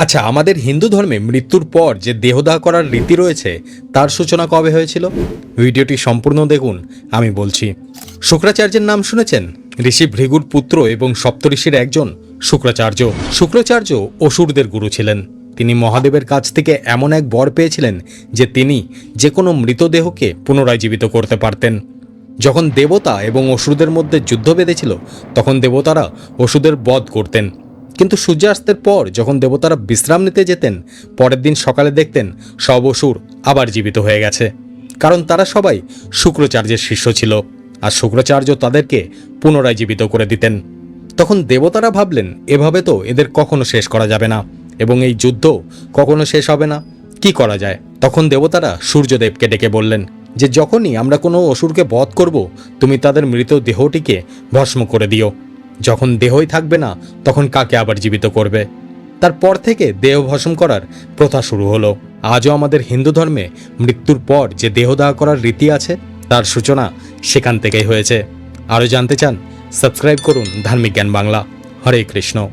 আচ্ছা আমাদের হিন্দু ধর্মে মৃত্যুর পর যে দেহদাহ করার রীতি রয়েছে, তার সূচনা কবে হয়েছিল? ভিডিওটি সম্পূর্ণ দেখুন, আমি বলছি। শুক্রাচার্যের নাম শুনেছেন? ঋষি ভৃগুর পুত্র এবং সপ্তঋষির একজন শুক্রাচার্য। শুক্রাচার্য অসুরদের গুরু ছিলেন। তিনি মহাদেবের কাছ থেকে এমন এক বর পেয়েছিলেন যে তিনি যে কোনো মৃতদেহকে পুনরায় জীবিত করতে পারতেন। যখন দেবতা এবং অসুরদের মধ্যে যুদ্ধ বেঁধেছিল, তখন দেবতারা অসুরদের বধ করতেন। কিন্তু সূর্যাস্তের পর যখন দেবতারা বিশ্রাম নিতে যেতেন, পরের দিন সকালে দেখতেন সব অসুর আবার জীবিত হয়ে গেছে। কারণ তারা সবাই শুক্রাচার্যের শিষ্য ছিল আর শুক্রাচার্য তাদেরকে পুনরায় জীবিত করে দিতেন। তখন দেবতারা ভাবলেন, এভাবে তো এদের কখনো শেষ করা যাবে না এবং এই যুদ্ধ কখনো শেষ হবে না। কি করা যায়? তখন দেবতারা সূর্যদেবকে ডেকে বললেন, যে যখনই আমরা কোনো অসুরকে বধ করব, তুমি তাদের মৃত দেহটিকে ভস্ম করে দিও। যখন দেহই থাকবে না, তখন কাকে আবার জীবিত করবে? তারপর থেকে দেহ ভসম করার প্রথা শুরু হলো। আজও আমাদের হিন্দু ধর্মে মৃত্যুর পর যে দেহদাহ করার রীতি আছে, তার সূচনা সেখান থেকেই হয়েছে। আরও জানতে চান, সাবস্ক্রাইব করুন ধার্মিক জ্ঞান বাংলা। হরে কৃষ্ণ।